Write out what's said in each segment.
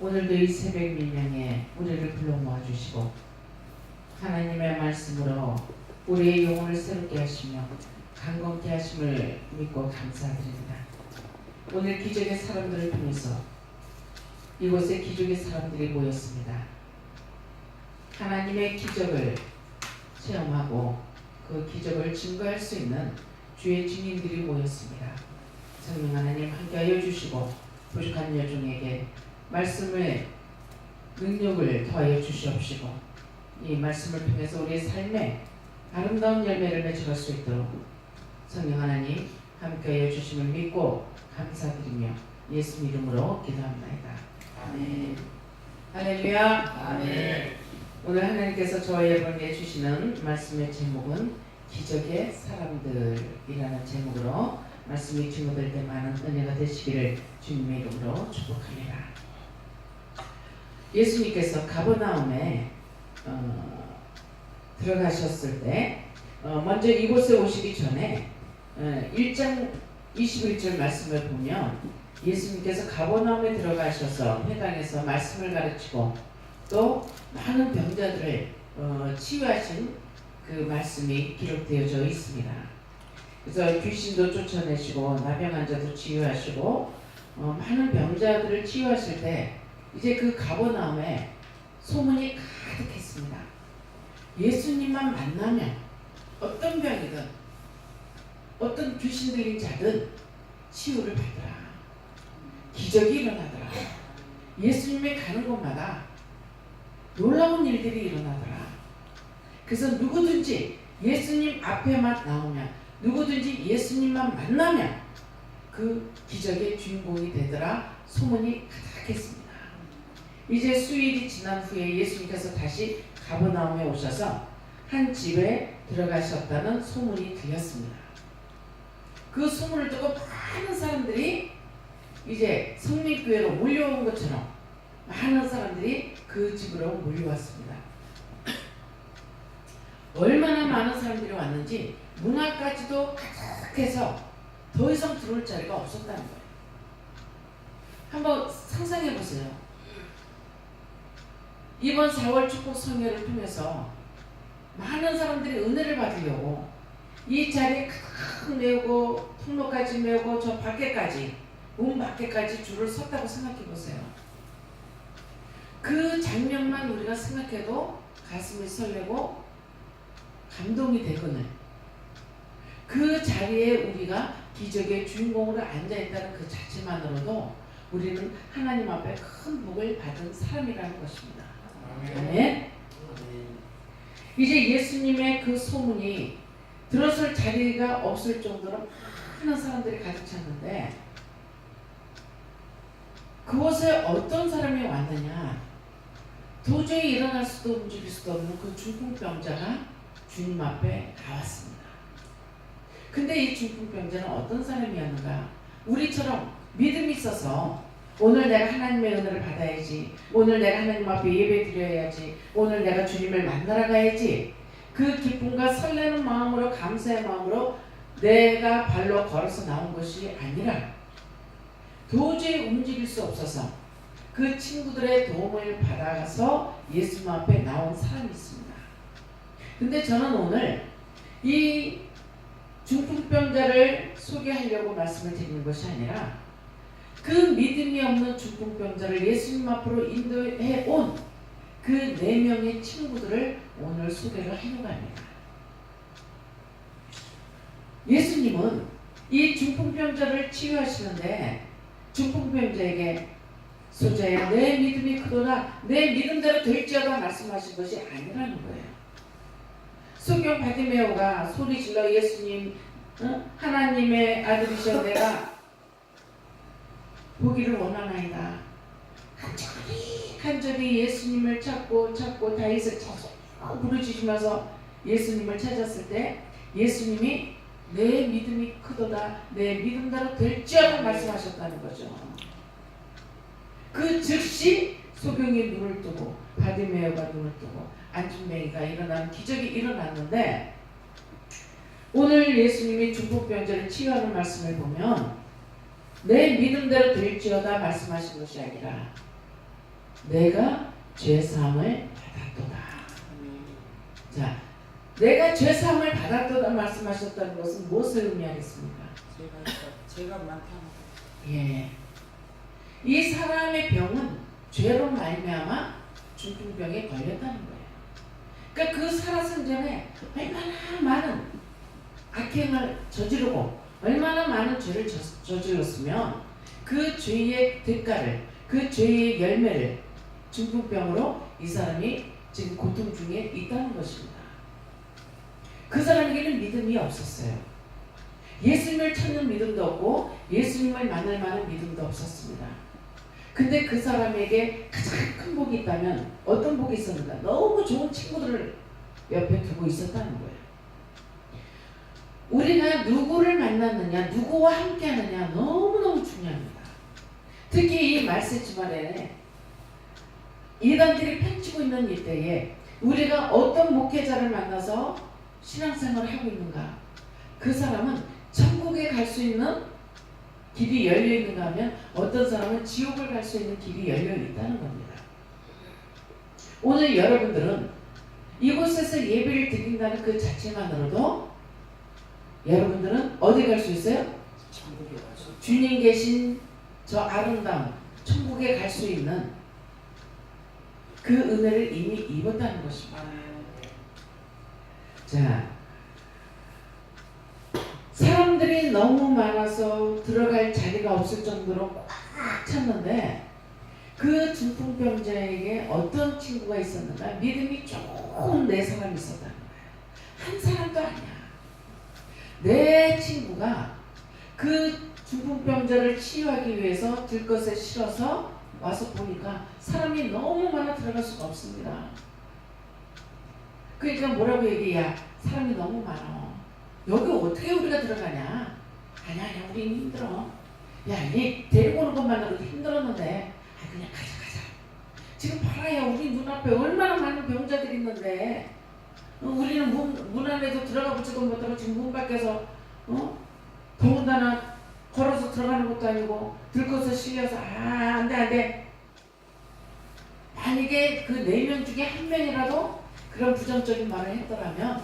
오늘도 이 새벽 민명에 우리를 불러 모아주시고 하나님의 말씀으로 우리의 영혼을 새롭게 하시며 강건케 하심을 믿고 감사드립니다. 오늘 기적의 사람들을 통해서 이곳에 기적의 사람들이 모였습니다. 하나님의 기적을 체험하고 그 기적을 증거할 수 있는 주의 증인들이 모였습니다. 성령 하나님 함께하여 주시고 부족한 여종에게 말씀의 능력을 더하여 주시옵시고 이 말씀을 통해서 우리의 삶에 아름다운 열매를 맺어갈 수 있도록 성령 하나님 함께하여 주심을 믿고 감사드리며 예수 이름으로 기도합니다. 아멘. 할렐루야. 아멘. 오늘 하나님께서 여러분에게 주시는 말씀의 제목은 기적의 사람들이라는 제목으로 말씀이 증거될 때 많은 은혜가 되시기를 주님의 이름으로 축복합니다. 예수님께서 가버나움에 어, 들어가셨을 때 어, 먼저 이곳에 오시기 전에 어, 1장 21절 말씀을 보면 예수님께서 가버나움에 들어가셔서 회당에서 말씀을 가르치고 또 많은 병자들을 어, 치유하신 그 말씀이 기록되어져 있습니다. 그래서 귀신도 쫓아내시고 나병 환자도 치유하시고 어, 많은 병자들을 치유하실 때 이제 그 가버나움에 소문이 가득했습니다. 예수님만 만나면 어떤 병이든 어떤 귀신 들린 자든 치유를 받더라. 기적이 일어나더라. 예수님이 가는 곳마다 놀라운 일들이 일어나더라. 그래서 누구든지 예수님 앞에만 나오면 누구든지 예수님만 만나면 그 기적의 주인공이 되더라 소문이 가득했습니다. 이제 수일이 지난 후에 예수님께서 다시 가버나움에 오셔서 한 집에 들어가셨다는 소문이 들렸습니다. 그 소문을 듣고 많은 사람들이 이제 성립교회로 몰려온 것처럼 많은 사람들이 그 집으로 몰려왔습니다. 얼마나 많은 사람들이 왔는지 문 앞까지도 가득해서 더 이상 들어올 자리가 없었다는 거예요. 한번 상상해 보세요. 이번 4월 축복 성회를 통해서 많은 사람들이 은혜를 받으려고 이 자리에 가득 메우고 통로까지 메우고 저 밖에까지 문 밖에까지 줄을 섰다고 생각해 보세요. 그 장면만 우리가 생각해도 가슴이 설레고 감동이 되거늘 그 자리에 우리가 기적의 주인공으로 앉아 있다는 그 자체만으로도 우리는 하나님 앞에 큰 복을 받은 사람이라는 것입니다. 아멘. 이제 예수님의 그 소문이 들어설 자리가 없을 정도로 많은 사람들이 가득 찼는데 그곳에 어떤 사람이 왔느냐 도저히 일어날 수도 움직일 수도 없는 그 중풍병자가 주님 앞에 나왔습니다. 근데 이 중풍병자는 어떤 사람이었는가? 우리처럼 믿음이 있어서 오늘 내가 하나님의 은혜를 받아야지. 오늘 내가 하나님 앞에 예배 드려야지. 오늘 내가 주님을 만나러 가야지. 그 기쁨과 설레는 마음으로 감사의 마음으로 내가 발로 걸어서 나온 것이 아니라 도저히 움직일 수 없어서 그 친구들의 도움을 받아서 예수님 앞에 나온 사람이 있습니다. 근데 저는 오늘 이 중풍병자를 소개하려고 말씀을 드리는 것이 아니라 그 믿음이 없는 중풍병자를 예수님 앞으로 인도해 온 그 네 명의 친구들을 오늘 소개를 하려고 합니다. 예수님은 이 중풍병자를 치유하시는데 중풍병자에게 소자야 내 믿음이 크도다 내 믿음대로 될지어다 말씀하신 것이 아니라는 거예요. 소경 바디메오가 소리 질러 예수님 어? 하나님의 아들이셔 내가 보기를 원하나이다. 간절히 간절히 예수님을 찾고 찾고 다윗을 찾고 부르짖으면서 예수님을 찾았을 때 예수님이 내 믿음이 크도다 내 믿음대로 될지어다 말씀하셨다는 거죠. 그 즉시 소경이 눈을 뜨고 바디메오가 눈을 뜨고 안중뱅이가 일어나는 기적이 일어났는데 오늘 예수님이 중풍병자를 치유하는 말씀을 보면 내 믿음대로 될지어다 말씀하신 것이 아니라 내가 죄사함을 받았도다. 자, 내가 죄사함을 받았도다 말씀하셨다는 것은 무엇을 의미하겠습니까? 제가 많다는 예. 이 사람의 병은 죄로 말미암아 중풍병에 걸렸다는 거예요. 그러니까 그 살아선 전에 얼마나 많은 악행을 저지르고 얼마나 많은 죄를 저, 저질렀으면 그 죄의 대가를 그 죄의 열매를 중풍병으로 이 사람이 지금 고통 중에 있다는 것입니다. 그 사람에게는 믿음이 없었어요. 예수님을 찾는 믿음도 없고 예수님을 만날 만한 믿음도 없었습니다. 근데 그 사람에게 가장 큰 복이 있다면 어떤 복이 있었는가? 너무 좋은 친구들을 옆에 두고 있었다는 거예요. 우리가 누구를 만났느냐, 누구와 함께 하느냐 너무너무 중요합니다. 특히 이 말세 주말에 이단들이 펼치고 있는 이때에 우리가 어떤 목회자를 만나서 신앙생활을 하고 있는가? 그 사람은 천국에 갈 수 있는 길이 열려 있는가 하면 어떤 사람은 지옥을 갈 수 있는 길이 열려 있다는 겁니다. 오늘 여러분들은 이곳에서 예배를 드린다는 그 자체만으로도 여러분들은 어디 갈 수 있어요? 천국에 가서 주님 계신 저 아름다운 천국에 갈 수 있는 그 은혜를 이미 입었다는 것입니다. 자, 사람들이 너무 많아서 들어갈 자리가 없을 정도로 꽉 찼는데 그 중풍병자에게 어떤 친구가 있었는가? 믿음이 조금 내 사람이 있었다는 거예요. 한 사람도 아니야. 내 친구가 그 중풍병자를 치유하기 위해서 들것에 실어서 와서 보니까 사람이 너무 많아 들어갈 수가 없습니다. 그러니까 뭐라고 얘기야? 사람이 너무 많아. 여기 어떻게 우리가 들어가냐? 아니야, 아니야, 우리 힘들어. 야, 얘 데리고 오는 것만으로도 힘들었는데, 아, 그냥 가자, 가자. 지금 봐라 야, 우리 눈앞에 얼마나 많은 병자들이 있는데, 어, 우리는 문, 문 안에도 들어가 보지도 못하고 지금 문 밖에서, 어? 더군다나 걸어서 들어가는 것도 아니고, 들것에 실려서, 아, 안 돼, 안 돼. 만약에 그 네 명 중에 한 명이라도 그런 부정적인 말을 했더라면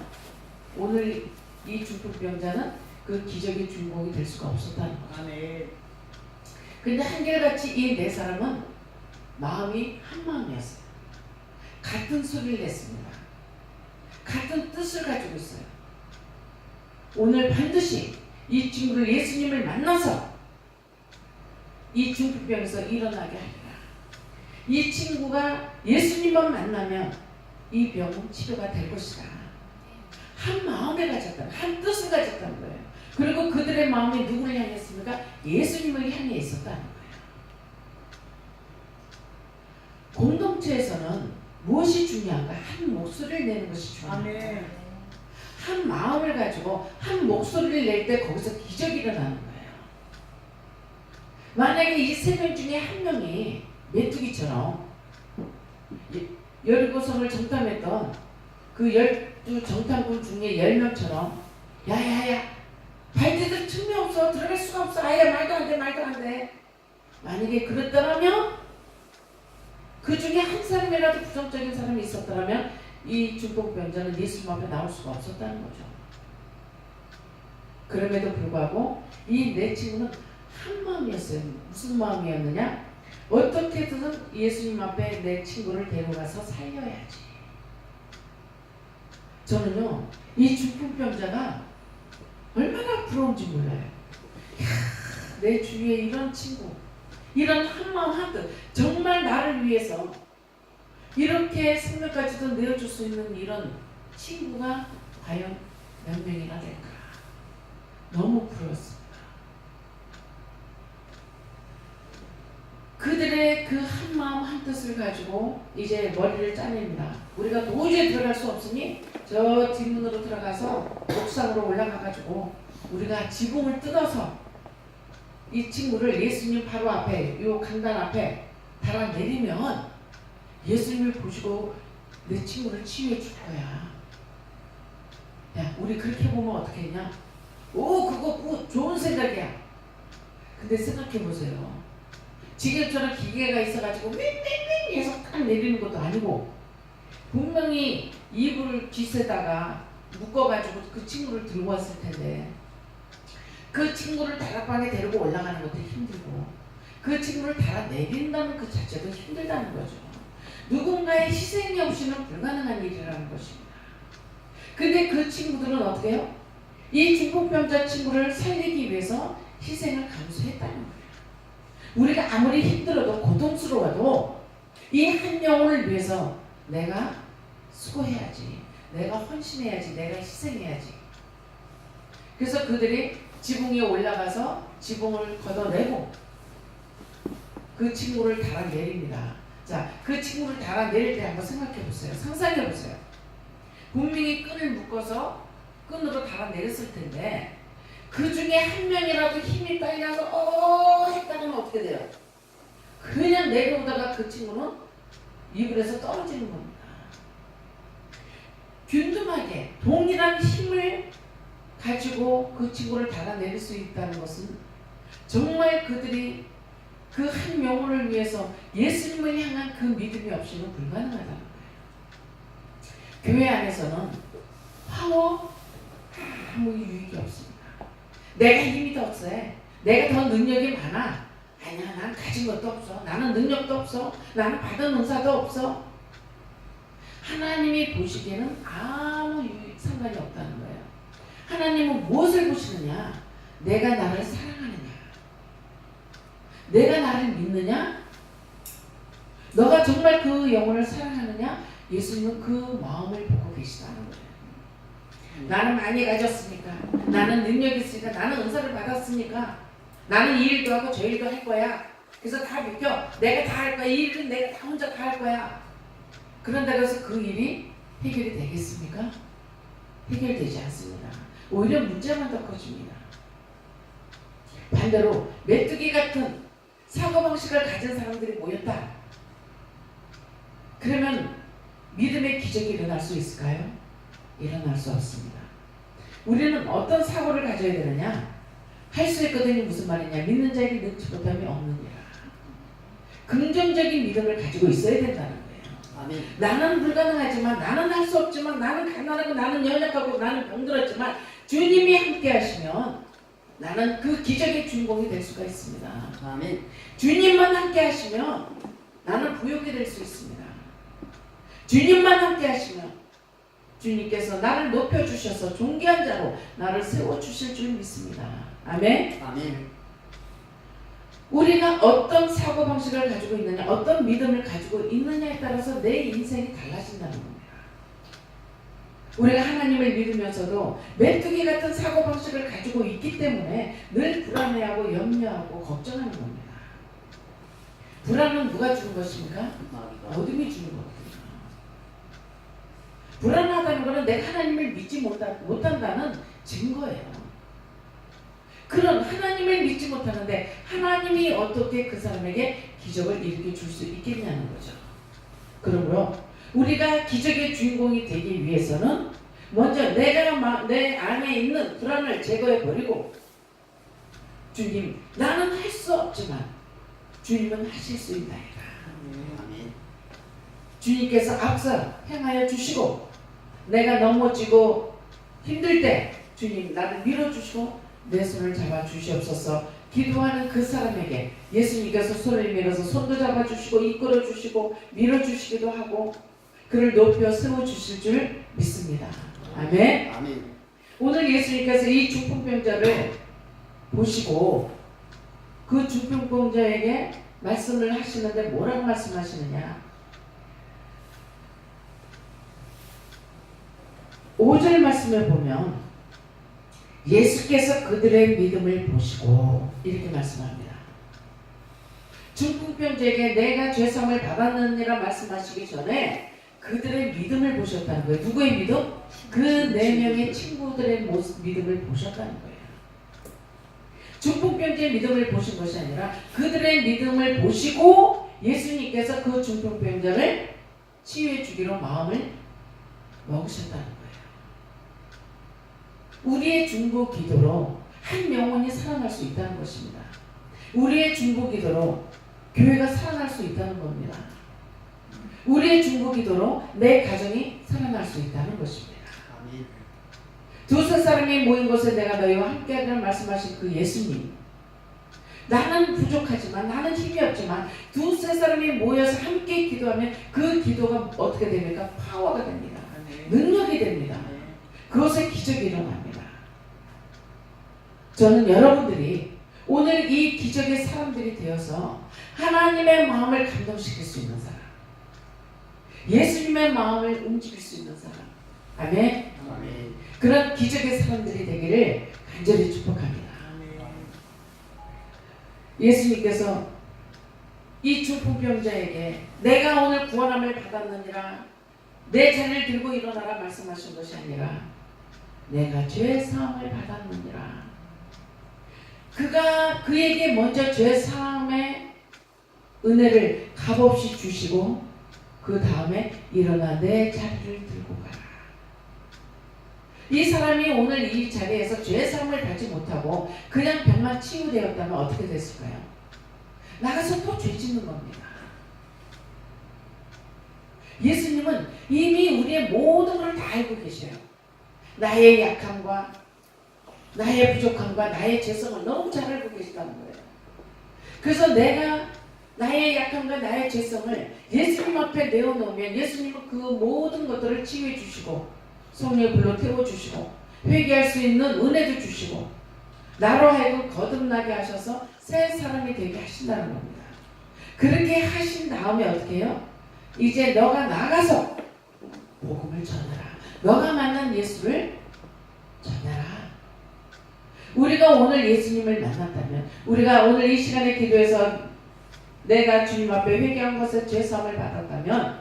오늘 이 중풍병자는 그 기적의 주인공이 될 수가 없었다는 거죠. 아멘. 근데 한결같이 이 네 사람은 마음이 한 마음이었어요. 같은 소리를 냈습니다. 같은 뜻을 가지고 있어요. 오늘 반드시 이 친구를 예수님을 만나서 이 중풍병에서 일어나게 하리라. 이 친구가 예수님만 만나면 이 병은 치료가 될 것이다. 한 마음을 가졌다. 한 뜻을 가졌다는 거예요. 그리고 그들의 마음이 누구를 향했습니까? 예수님을 향해 있었다는 거예요. 공동체에서는 무엇이 중요한가? 한 목소리를 내는 것이 중요합니다. 아멘. 한 마음을 가지고 한 목소리를 낼 때 거기서 기적이 일어나는 거예요. 만약에 이 세 명 중에 한 명이 메뚜기처럼 열고성을 정탐했던 그 열두 정탐꾼 중에 열 명처럼 야야야 발디딜 틈이 없어 들어갈 수가 없어 아예 말도 안돼 말도 안돼 만약에 그랬더라면 그 중에 한 사람이라도 부정적인 사람이 있었더라면 이 중풍병자는 예수님 앞에 나올 수가 없었다는 거죠. 그럼에도 불구하고 이 내 친구는 한 마음이었어요. 무슨 마음이었느냐? 어떻게든 예수님 앞에 내 친구를 데려가서 살려야지. 저는요, 이 중풍병자가 얼마나 부러운지 몰라요. 내 주위에 이런 친구, 이런 한마음 한뜻, 정말 나를 위해서 이렇게 생명까지도 내어줄 수 있는 이런 친구가 과연 몇 명이나 될까? 너무 부러웠습니다. 그들의 그 한마음 한뜻을 가지고 이제 머리를 짜냅니다. 우리가 도저히 들어갈 수 없으니 저 뒷문으로 들어가서 옥상으로 올라가가지고 우리가 지붕을 뜯어서 이 친구를 예수님 바로 앞에 요 강단 앞에 달아 내리면 예수님을 보시고 내 친구를 치유해 줄 거야. 야, 우리 그렇게 보면 어떻게 했냐? 오, 그거 그 좋은 생각이야. 근데 생각해 보세요. 지금처럼 기계가 있어가지고 윙윙윙 해서 딱 내리는 것도 아니고 분명히 이불을 깃에다가 묶어가지고 그 친구를 들고 왔을 텐데 그 친구를 다락방에 데리고 올라가는 것도 힘들고 그 친구를 달아 내린다는 그 자체도 힘들다는 거죠. 누군가의 희생이 없이는 불가능한 일이라는 것입니다. 근데 그 친구들은 어떻게 해요? 이 중풍병자 친구를 살리기 위해서 희생을 감수했다는 거예요. 우리가 아무리 힘들어도 고통스러워도 이 한 영혼을 위해서 내가 수고해야지. 내가 헌신해야지. 내가 희생해야지. 그래서 그들이 지붕 위에 올라가서 지붕을 걷어내고 그 친구를 달아 내립니다. 자, 그 친구를 달아 내릴 때 한번 생각해 보세요. 상상해 보세요. 분명히 끈을 묶어서 끈으로 달아 내렸을 텐데 그 중에 한 명이라도 힘이 딸려서 어 했다면 어떻게 돼요? 그냥 내려오다가 그 친구는 이불에서 떨어지는 겁니다. 균등하게 동일한 힘을 가지고 그 친구를 달아내릴 수 있다는 것은 정말 그들이 그 한 영혼을 위해서 예수님을 향한 그 믿음이 없이는 불가능하다는 거예요. 교회 안에서는 파워 아무 유익이 없습니다. 내가 힘이 더 세. 내가 더 능력이 많아. 아니야, 난 가진 것도 없어. 나는 능력도 없어. 나는 받은 은사도 없어. 하나님이 보시기에는 아무 유익 상관이 없다는. 하나님은 무엇을 보시느냐? 내가 나를 사랑하느냐? 내가 나를 믿느냐? 너가 정말 그 영혼을 사랑하느냐? 예수님은 그 마음을 보고 계시다는 거예요. 나는 많이 가졌으니까, 나는 능력이 있으니까, 나는 은사를 받았으니까, 나는 이 일도 하고 저 일도 할 거야. 그래서 다 믿겨. 내가 다 할 거야. 이 일은 내가 다 혼자 다 할 거야. 그런다고 해서 그 일이 해결이 되겠습니까? 해결되지 않습니다. 오히려 문제만 더 커집니다. 반대로 메뚜기 같은 사고방식을 가진 사람들이 모였다. 그러면 믿음의 기적이 일어날 수 있을까요? 일어날 수 없습니다. 우리는 어떤 사고를 가져야 되느냐? 할 수 있거든요. 무슨 말이냐? 믿는 자에게 능치 못함이 없느니라. 긍정적인 믿음을 가지고 있어야 된다는. 나는 불가능하지만 나는 할 수 없지만 나는 가난하고 나는 연약하고 나는 병들었지만 주님이 함께 하시면 나는 그 기적의 주인공이 될 수가 있습니다. 아멘. 주님만 함께 하시면 나는 부욕이 될 수 있습니다. 주님만 함께 하시면 주님께서 나를 높여 주셔서 존귀한 자로 나를 세워 주실 줄 믿습니다. 아멘. 아멘. 우리가 어떤 사고 방식을 가지고 있느냐, 어떤 믿음을 가지고 있느냐에 따라서 내 인생이 달라진다는 겁니다. 우리가 하나님을 믿으면서도 메뚜기 같은 사고 방식을 가지고 있기 때문에 늘 불안해하고 염려하고 걱정하는 겁니다. 불안은 누가 주는 것입니까? 어둠이 주는 거거든요. 불안하다는 것은 내가 하나님을 믿지 못한다는 증거예요. 그런 하나님을 믿지 못하는데 하나님이 어떻게 그 사람에게 기적을 일으켜 줄 수 있겠냐는 거죠. 그러므로 우리가 기적의 주인공이 되기 위해서는 먼저 내가 마- 내 안에 있는 불안을 제거해 버리고 주님 나는 할 수 없지만 주님은 하실 수 있나이다. 아멘. 주님께서 앞서 행하여 주시고 내가 넘어지고 힘들 때 주님 나를 밀어주시고 내 손을 잡아 주시옵소서 기도하는 그 사람에게 예수님께서 손을 밀어서 손도 잡아 주시고 이끌어 주시고 밀어 주시기도 하고 그를 높여 세워 주실 줄 믿습니다. 아멘. 아멘. 오늘 예수님께서 이 중풍병자를 보시고 그 중풍병자에게 말씀을 하시는데 뭐라고 말씀하시느냐? 5절 말씀을 보면 예수께서 그들의 믿음을 보시고 이렇게 말씀합니다. 중풍병자에게 내가 죄성을 받았느니라 말씀하시기 전에 그들의 믿음을 보셨다는 거예요. 누구의 믿음? 그 네 명의 친구들의 모습, 믿음을 보셨다는 거예요. 중풍병자의 믿음을 보신 것이 아니라 그들의 믿음을 보시고 예수님께서 그 중풍병자를 치유해 주기로 마음을 먹으셨다는 거예요. 우리의 중보 기도로 한 영혼이 살아날 수 있다는 것입니다. 우리의 중보 기도로 교회가 살아날 수 있다는 겁니다. 우리의 중보 기도로 내 가정이 살아날 수 있다는 것입니다. 두세 사람이 모인 곳에 내가 너희와 함께하리라 말씀하신 그 예수님. 나는 부족하지만 나는 힘이 없지만 두세 사람이 모여서 함께 기도하면 그 기도가 어떻게 됩니까? 파워가 됩니다. 능력이 됩니다. 그것에 기적이 일어납니다. 저는 여러분들이 오늘 이 기적의 사람들이 되어서 하나님의 마음을 감동시킬 수 있는 사람, 예수님의 마음을 움직일 수 있는 사람, 아멘. 아멘. 그런 기적의 사람들이 되기를 간절히 축복합니다. 예수님께서 이 중풍병자에게 내가 오늘 구원함을 받았느니라 내 자리를 들고 일어나라 말씀하신 것이 아니라 내가 죄 사함을 받았느니라 그가 그에게 먼저 죄 사함의 은혜를 값없이 주시고 그 다음에 일어나 내 자리를 들고 가라 이 사람이 오늘 이 자리에서 죄 사함을 받지 못하고 그냥 병만 치유되었다면 어떻게 됐을까요? 나가서 또 죄 짓는 겁니다. 예수님은 이미 우리의 모든 걸 다 알고 계셔요. 나의 약함과 나의 부족함과 나의 죄성을 너무 잘 알고 계시다는 거예요. 그래서 내가 나의 약함과 나의 죄성을 예수님 앞에 내어놓으면 예수님은 그 모든 것들을 치유해 주시고 성령의 불로 태워주시고 회개할 수 있는 은혜도 주시고 나로 하여금 거듭나게 하셔서 새 사람이 되게 하신다는 겁니다. 그렇게 하신 다음에 어떻게 해요? 이제 너가 나가서 복음을 전하라. 너가 만난 예수를 전하라. 우리가 오늘 예수님을 만났다면 우리가 오늘 이 시간에 기도해서 내가 주님 앞에 회개한 것에 죄사함을 받았다면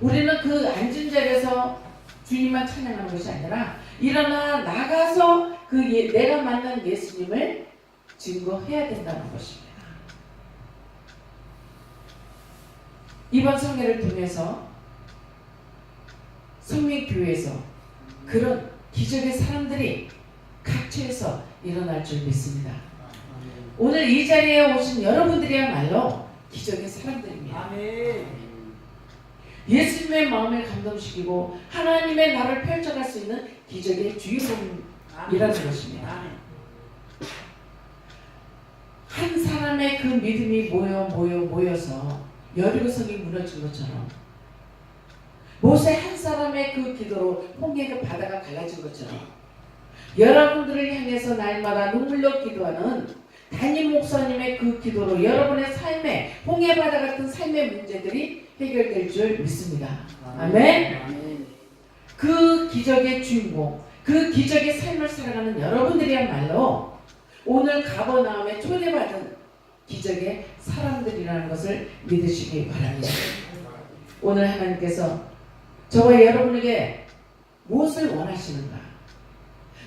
우리는 그 앉은 자리에서 주님만 찬양하는 것이 아니라 일어나 나가서 그 예- 내가 만난 예수님을 증거해야 된다는 것입니다. 이번 성회를 통해서 성민교회에서 그런 기적의 사람들이 각처에서 일어날 줄 믿습니다. 오늘 이 자리에 오신 여러분들이야말로 기적의 사람들입니다. 예수님의 마음을 감동시키고 하나님의 나를 펼쳐갈 수 있는 기적의 주인공이라는 것입니다. 한 사람의 그 믿음이 모여 모여 모여서 여리고성이 무너진 것처럼 모세 한 사람의 그 기도로 홍해가 바다가 갈라진 것처럼 여러분들을 향해서 날마다 눈물로 기도하는 담임 목사님의 그 기도로 여러분의 삶에 홍해 바다 같은 삶의 문제들이 해결될 줄 믿습니다. 아멘. 아멘. 그 기적의 주인공, 그 기적의 삶을 살아가는 여러분들이야말로 오늘 가버나움에 초대받은 기적의 사람들이라는 것을 믿으시기 바랍니다. 오늘 하나님께서 저와 여러분에게 무엇을 원하시는가?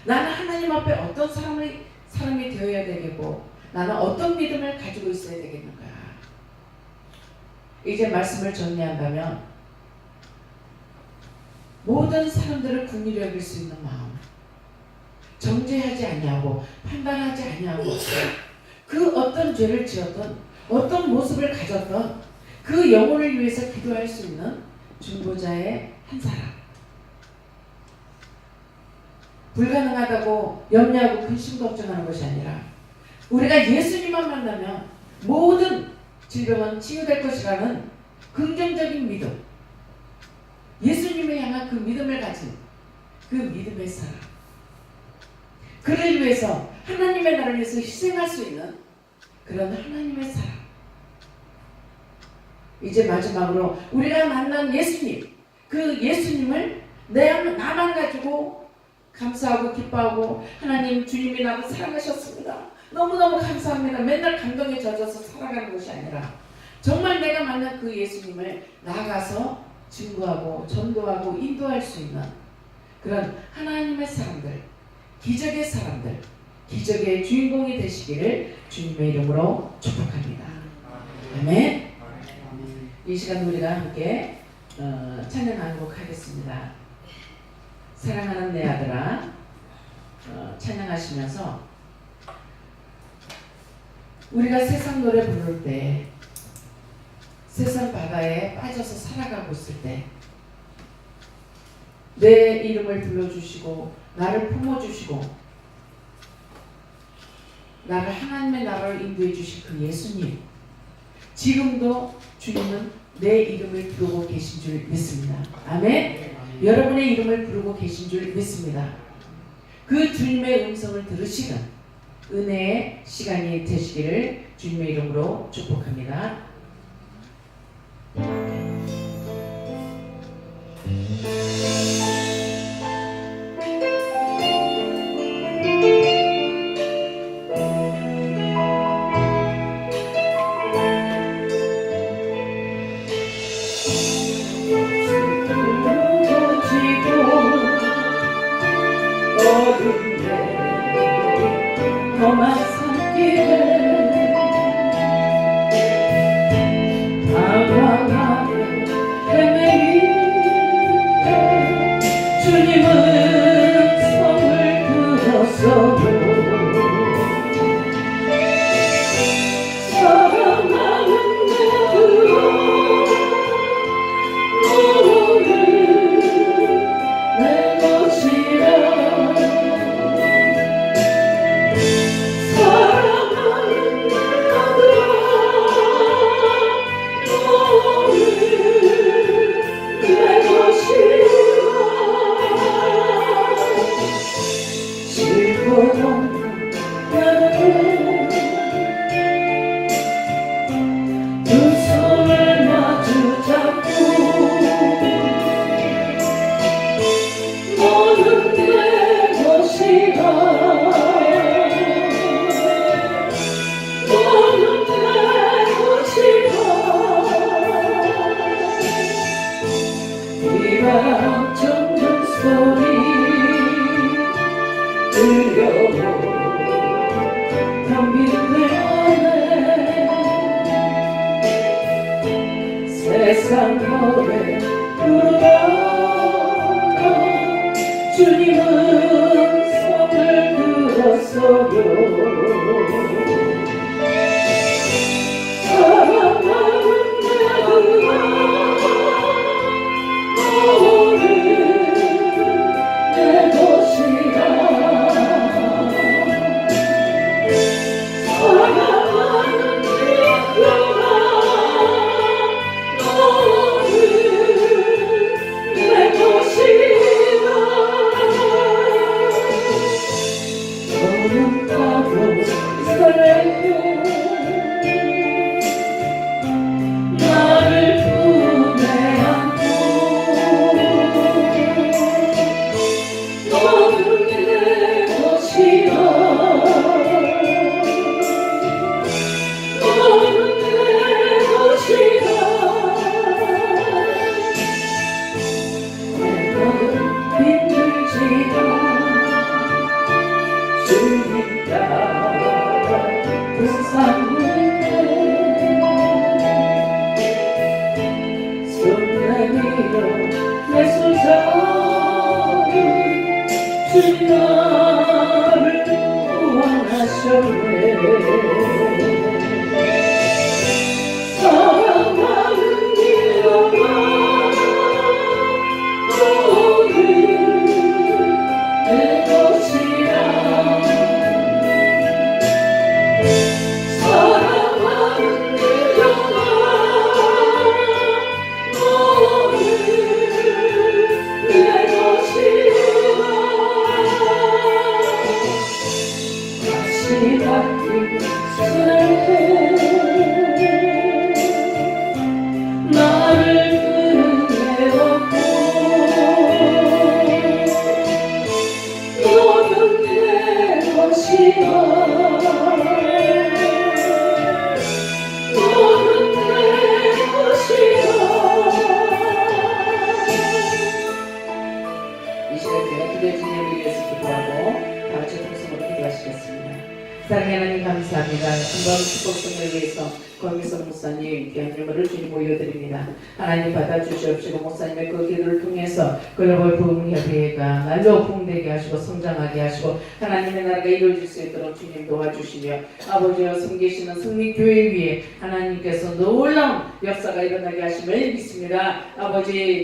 나는 하나님 앞에 어떤 사람이, 사람이 되어야 되겠고, 나는 어떤 믿음을 가지고 있어야 되겠는가? 이제 말씀을 정리한다면, 모든 사람들을 궁일히 여길 수 있는 마음, 정죄하지 아니하고 판단하지 아니하고 그 어떤 죄를 지었던 어떤 모습을 가졌던 그 영혼을 위해서 기도할 수 있는 중보자의 한 사람. 불가능하다고 염려하고 근심 걱정하는 것이 아니라 우리가 예수님만 만나면 모든 질병은 치유될 것이라는 긍정적인 믿음. 예수님을 향한 그 믿음을 가진 그 믿음의 사람. 그를 위해서 하나님의 나라를 위해서 희생할 수 있는 그런 하나님의 사람. 이제 마지막으로 우리가 만난 예수님, 그 예수님을 내 나만 가지고 감사하고 기뻐하고 하나님 주님이 나를 사랑하셨습니다. 너무너무 감사합니다. 맨날 감동에 젖어서 살아가는 것이 아니라 정말 내가 만난 그 예수님을 나가서 증거하고 전도하고 인도할 수 있는 그런 하나님의 사람들, 기적의 사람들, 기적의 주인공이 되시기를 주님의 이름으로 축복합니다. 아멘. 이 시간 우리가 함께 어, 찬양하는 곡 하겠습니다. 사랑하는 내 아들아 어, 찬양하시면서 우리가 세상 노래 부를 때 세상 바다에 빠져서 살아가고 있을 때 내 이름을 불러주시고 나를 품어주시고 나를 하나님의 나라로 인도해 주신 그 예수님 지금도 주님은 내 이름을 부르고 계신 줄 믿습니다. 아멘. 여러분의 이름을 부르고 계신 줄 믿습니다. 그 주님의 음성을 들으시는 은혜의 시간이 되시기를 주님의 이름으로 축복합니다. 너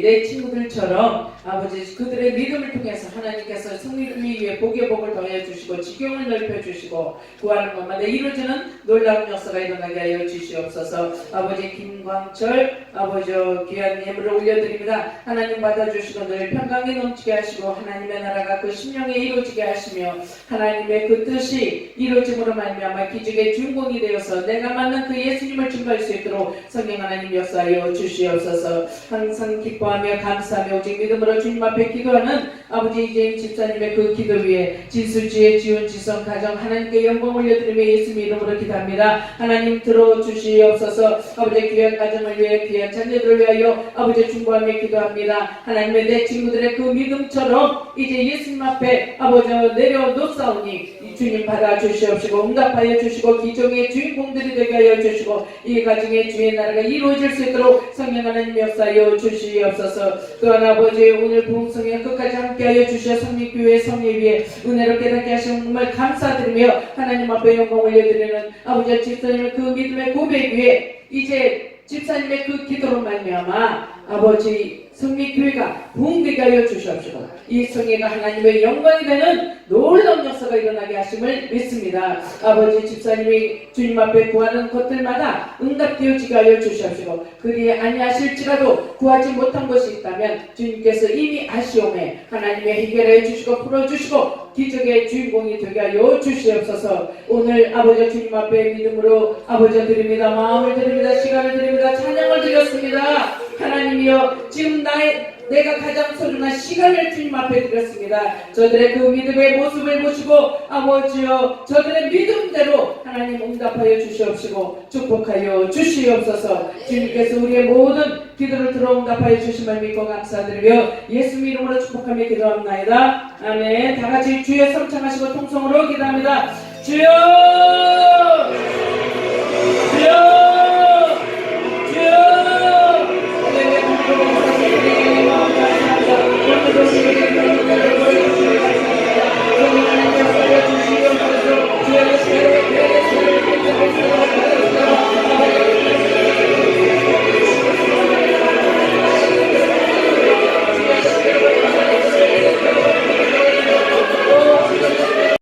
내 친구들처럼 아버지 그들의 믿음을 통해서 하나님께서 승리교회 위에 복의 복을 더해 주시고 지경을 넓혀 주시고 구하는 것마다 이루어지는 놀라운 역사가 일어나게 하여 주시옵소서. 아버지 김광철 아버지 귀한 예물을 올려드립니다. 하나님 받아주시고 늘 평강에 넘치게 하시고 하나님의 나라가 그 심령에 이루어지게 하시며 하나님의 그 뜻이 이루어짐으로 말미암아 기적의 주인공이 되어서 내가 만난 그 예수님을 증거할 수 있도록 성령 하나님 역사하여 주시옵소서. 항상 기뻐 하며 감사하며 오직 믿음으로 주님 앞에 기도하는 아버지 이재임 집사님의 그 기도 위에 진수지혜 지원 지성 가정 하나님께 영광 올려드리며 예수님 이름으로 기도합니다. 하나님 들어주시옵소서. 아버지 귀한 가정을 위해 귀한 자녀들을 위하여 아버지 중보하며 기도합니다. 하나님의 내 친구들의 그 믿음처럼 이제 예수님 앞에 아버지 내려놓사오니 이 주님 받아주시옵시고 응답하여 주시고 기적의 주인공들이 되게 하여 주시고 이 가정의 주의 나라가 이루어질 수 있도록 성령 하나님 역사하여 주시옵소서 또한 아버지 오늘 부흥성에 끝까지 함께하여 주셔 성립교회 성례 위에 은혜로 깨닫게 하시는 정말 감사드리며 하나님 앞에 영광 올려드리는 아버지 집사님의 그 믿음의 고백 위에 이제 집사님의 그 기도로 말미암아 아버지 성립교회가 부흥되게 하여 주시옵시고 이 성회가 하나님의 영광이 되는 놀라운 역사가 일어나게 하심을 믿습니다. 아버지 집사님이 주님 앞에 구하는 것들마다 응답되어지게 하여 주시옵시고 그리 아니하실지라도 구하지 못한 것이 있다면 주님께서 이미 아시오매 하나님의 해결해 주시고 풀어주시고 기적의 주인공이 되게 하여 주시옵소서. 오늘 아버지 주님 앞에 믿음으로 아버지 드립니다. 마음을 드립니다. 시간을 드립니다. 찬양을 드렸습니다 하나님이여 지금 나의 내가 가장 소중한 시간을 주님 앞에 드렸습니다. 저들의 그 믿음의 모습을 보시고 아버지여 저들의 믿음대로 하나님 응답하여 주시옵시고 축복하여 주시옵소서 주님께서 우리의 모든 기도를 들어 응답하여 주심을 믿고 감사드리며 예수 이름으로 축복하며 기도합나이다. 아멘. 다 같이 주의 성창하시고 통성으로 기도합니다. 주여